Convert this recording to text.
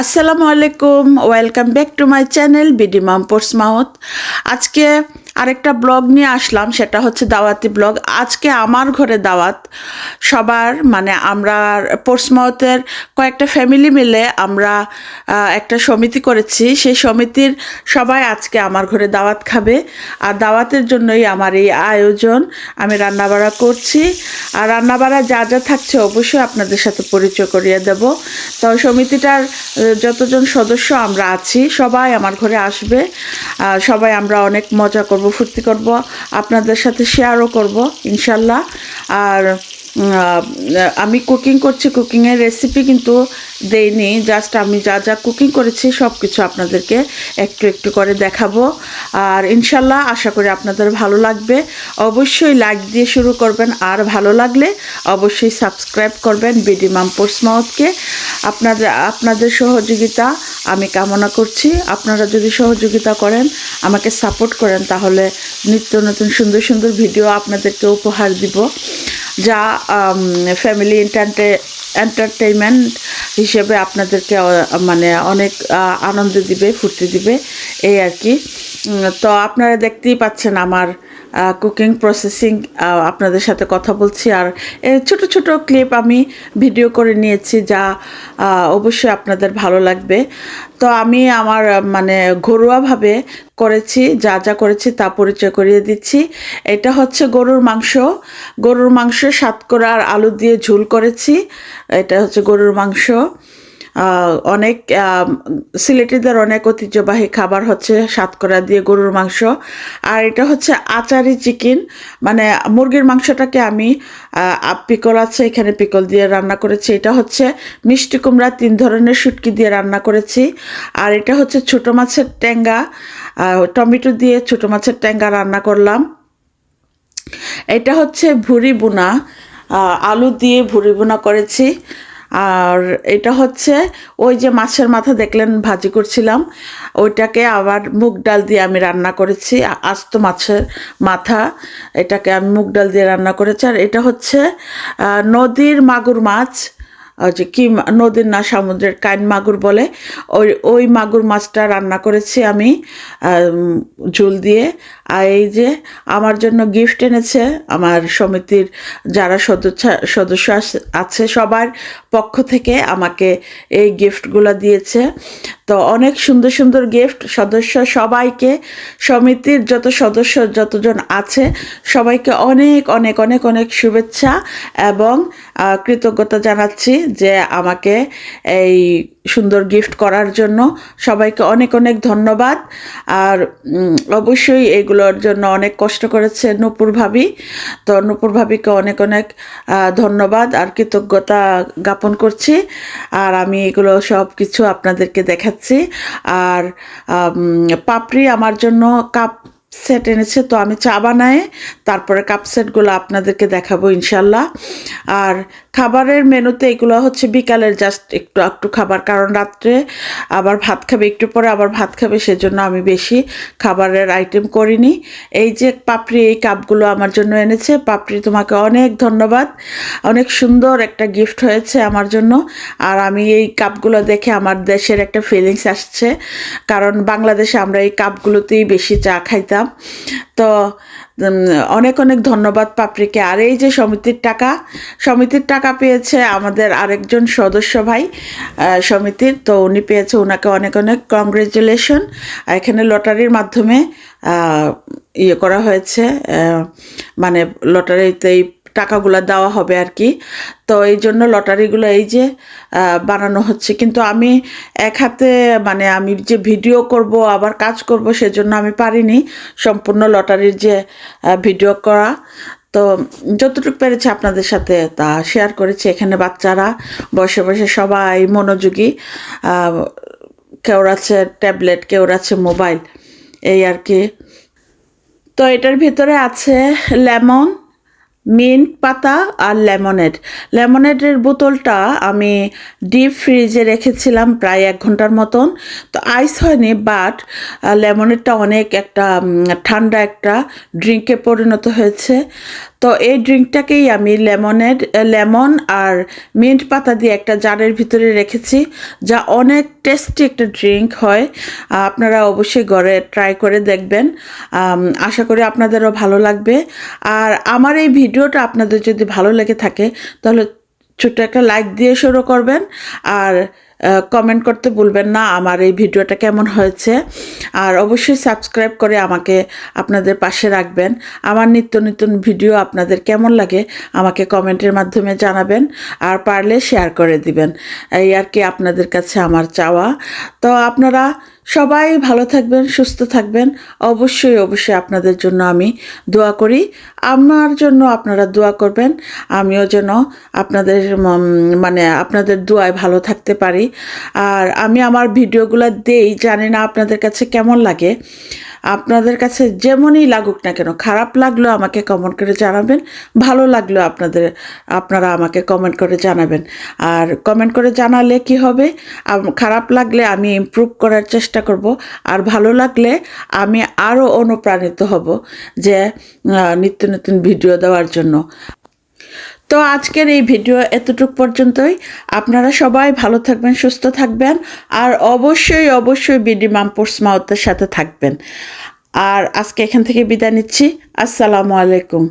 আসসালামু আলাইকুম welcome back to my channel BD mom পোর্স মাউথ। আজকে আরেকটা ব্লগ নিয়ে আসলাম, সেটা হচ্ছে দাওয়াতি ব্লগ। আজকে আমার ঘরে দাওয়াত, সবার মানে আমরা পোর্সমাউথের কয়েকটা ফ্যামিলি মিলে আমরা একটা সমিতি করেছি। সেই সমিতির সবাই আজকে আমার ঘরে দাওয়াত খাবে। আর দাওয়াতের জন্যই আমার এই আয়োজন, আমি রান্নাবাড়া করছি। আর রান্নাবাড়া যা যা থাকছে অবশ্যই আপনাদের সাথে পরিচয় করিয়ে দেব। তো সমিতিটার যতজন সদস্য আমরা আছি, সবাই আমার ঘরে আসবে। সবাই আমরা অনেক মজা করব ফুর্তি করব, আপনাদের সাথে শেয়ারও করব, ইনশাল্লাহ। আর আমি কুকিং করছি কুকিংয়ের রেসিপি কিন্তু দেইনি জাস্ট আমি যা যা কুকিং করেছি সব কিছু আপনাদেরকে একটু একটু করে দেখাবো। আর ইনশাল্লাহ আশা করি আপনাদের ভালো লাগবে। অবশ্যই লাইক দিয়ে শুরু করবেন, আর ভালো লাগলে অবশ্যই সাবস্ক্রাইব করবেন বিডি মাম পোর্সমাউথকে আপনাদের আপনাদের সহযোগিতা আমি কামনা করছি। আপনারা যদি সহযোগিতা করেন, আমাকে সাপোর্ট করেন, তাহলে নিত্য নতুন সুন্দর সুন্দর ভিডিও আপনাদেরকে উপহার দিব, যা ফ্যামিলি এন্টারটে এন্টারটেইনমেন্ট হিসেবে আপনাদেরকে মানে অনেক আনন্দ দিবে, ফুর্তি দিবে, এই আর কি। তো আপনারা দেখতেই পাচ্ছেন আমার কুকিং প্রসেসিং আপনাদের সাথে কথা বলছি। আর ছোট ছোট ক্লিপ আমি ভিডিও করে নিয়েছি যা অবশ্যই আপনাদের ভালো লাগবে। তো আমি আমার মানে ঘরোয়াভাবে করেছি, যা যা করেছি তা পরিচয় করিয়ে দিচ্ছি। এটা হচ্ছে গরুর মাংস। গরুর মাংস সাতকরা আর আলু দিয়ে ঝুল করেছি। এটা হচ্ছে গরুর মাংস। অনেক সিলেটিদের অনেক ঐতিহ্যবাহী খাবার হচ্ছে সাতকরা দিয়ে গরুর মাংস। আর এটা হচ্ছে আচারি চিকেন। মানে মুরগির মাংসটাকে আমি পিকল আছে, এখানে পিকল দিয়ে রান্না করেছি। এটা হচ্ছে মিষ্টি কুমড়া, তিন ধরনের শুটকি দিয়ে রান্না করেছি। আর এটা হচ্ছে ছোটো মাছের ট্যাঙ্গা। টমেটো দিয়ে ছোটো মাছের ট্যাঙ্গা রান্না করলাম। এটা হচ্ছে ভুরি বোনা আলু দিয়ে ভুরি বোনা করেছি। আর এটা হচ্ছে ওই যে মাছের মাথা দেখলেন ভাজি করছিলাম। ওইটাকে আবার মুগ ডাল দিয়ে আমি রান্না করেছি আস্ত মাছের মাথা। এটাকে আমি মুগ ডাল দিয়ে রান্না করেছি। আর এটা হচ্ছে নদীর মাগুর মাছ যে কি নদীর না সমুদ্রের কাইন মাগুর বলে। ওই ওই মাগুর মাছটা রান্না করেছি আম, ঝোল দিয়ে। আর এই যে আমার জন্য গিফট এনেছে আমার সমিতির যারা সদস্য সদস্য আছে সবার পক্ষ থেকে আমাকে এই গিফটগুলো দিয়েছে। তো অনেক সুন্দর সুন্দর গিফট সদস্য সবাইকে, সমিতির যত সদস্য যতজন আছে সবাইকে অনেক অনেক অনেক অনেক শুভেচ্ছা এবং কৃতজ্ঞতা জানাচ্ছি যে আমাকে এই সুন্দর গিফট করার জন্য সবাইকে অনেক অনেক ধন্যবাদ। আর অবশ্যই এগুলোর জন্য অনেক কষ্ট করেছে নূপুর ভাবি। তো নূপুর ভাবিকে অনেক অনেক ধন্যবাদ আর কৃতজ্ঞতা জ্ঞাপন করছি। আর আমি এগুলো সব কিছু আপনাদেরকে দেখাচ্ছি। আর পাপড়ি আমার জন্য কাপ সেট এনেছে, তো আমি চা বানাই, তারপরে কাপ সেটগুলো আপনাদেরকে দেখাবো ইনশাল্লাহ। আর খাবারের মেনুতে এগুলো হচ্ছে বিকালের জাস্ট একটু একটু খাবার, কারণ রাত্রে আবার ভাত খাবে, একটু পরে আবার ভাত খাবে, সেজন্য আমি বেশি খাবারের আইটেম করিনি। এই যে পাপড়ি, এই কাপগুলো আমার জন্য এনেছে। পাপড়ি, তোমাকে অনেক ধন্যবাদ। অনেক সুন্দর একটা গিফট হয়েছে আমার জন্য। আর আমি এই কাপগুলো দেখে আমার দেশের একটা ফিলিংস আসছে। কারণ বাংলাদেশে আমরা এই কাপগুলোতেই বেশি চা খাইতাম। তো অনেক অনেক ধন্যবাদ পাপড়িকে। আর এই যে সমিতির টাকা সমিতির টাকা পেয়েছে আমাদের আরেকজন সদস্য ভাই সমিতির। তো উনি পেয়েছে ওনাকে অনেক অনেক কংগ্রেচুলেশন এখানে লটারির মাধ্যমে ইয়ে করা হয়েছে মানে লটারিতেই টাকাগুলো দেওয়া হবে আর কি তো এই জন্য লটারিগুলো এই যে বানানো হচ্ছে। কিন্তু আমি এক হাতে মানে আমি যে ভিডিও করব, আবার কাজ করব, সেজন্য আমি পারিনি সম্পূর্ণ লটারির যে ভিডিও করা। তো যতটুকু পেরেছি আপনাদের সাথে তা শেয়ার করেছি। এখানে বাচ্চারা বসে বসে সবাই মনোযোগী। কেউ আছে ট্যাবলেট কেউ আছে মোবাইল এই আর কি তো এটার ভিতরে আছে লেমন মিন্ট, পাতা আর লেমনেড। লেমনেডের বোতলটা আমি ডিপ ফ্রিজে রেখেছিলাম প্রায় এক ঘণ্টার মতন। তো আইস হয়নি, বাট লেমনেডটা অনেক একটা ঠান্ডা একটা ড্রিঙ্কে পরিণত হয়েছে। তো এই ড্রিঙ্কটাকেই আমি লেমনের, লেমন আর মিন্ট পাতা দিয়ে একটা জারের ভিতরে রেখেছি, যা অনেক টেস্টি একটা ড্রিঙ্ক হয়। আপনারা অবশ্যই ঘরে ট্রাই করে দেখবেন। আশা করি আপনাদেরও ভালো লাগবে। আর আমার এই ভিডিওটা আপনাদের যদি ভালো লেগে থাকে, তাহলে ছোট্ট একটা লাইক দিয়ে শুরু করবেন আর কমেন্ট করতে ভুলবেন না আমার এই ভিডিওটা কেমন হয়েছে। আর অবশ্যই সাবস্ক্রাইব করে আমাকে আপনাদের পাশে রাখবেন। আমার নিত্য নতুন ভিডিও আপনাদের কেমন লাগে আমাকে কমেন্টের মাধ্যমে জানাবেন আর পারলে শেয়ার করে দিবেন। এই আর কি আপনাদের কাছে আমার চাওয়া। তো আপনারা সবাই ভালো থাকবেন, সুস্থ থাকবেন। অবশ্যই অবশ্যই আপনাদের জন্য আমি দোয়া করি। আমার জন্য আপনারা দোয়া করবেন। আমিও যেন আপনাদের মানে আপনাদের দোয়ায় ভালো থাকতে পারি। আর আমি আমার ভিডিওগুলো দেই, জানি না আপনাদের কাছে কেমন লাগে। আপনাদের কাছে যেমনই লাগুক না কেন, খারাপ লাগলেও আমাকে কমেন্ট করে জানাবেন, ভালো লাগল আপনাদের, আপনারা আমাকে কমেন্ট করে জানাবেন। আর কমেন্ট করে জানালে কি হবে? খারাপ লাগলে আমি ইম্প্রুভ করার চেষ্টা করব, আর ভালো লাগলে আমি আরও অনুপ্রাণিত হব যে নিত্য নতুন ভিডিও দেওয়ার জন্য। তো আজকের এই ভিডিও এতটুক পর্যন্তই। আপনারা সবাই ভালো থাকবেন, সুস্থ থাকবেন, আর অবশ্যই অবশ্যই বিডি মামপুর মাউথের সাথে থাকবেন। আর আজকে এখান থেকে বিদায় নিচ্ছি। আসসালামু আলাইকুম।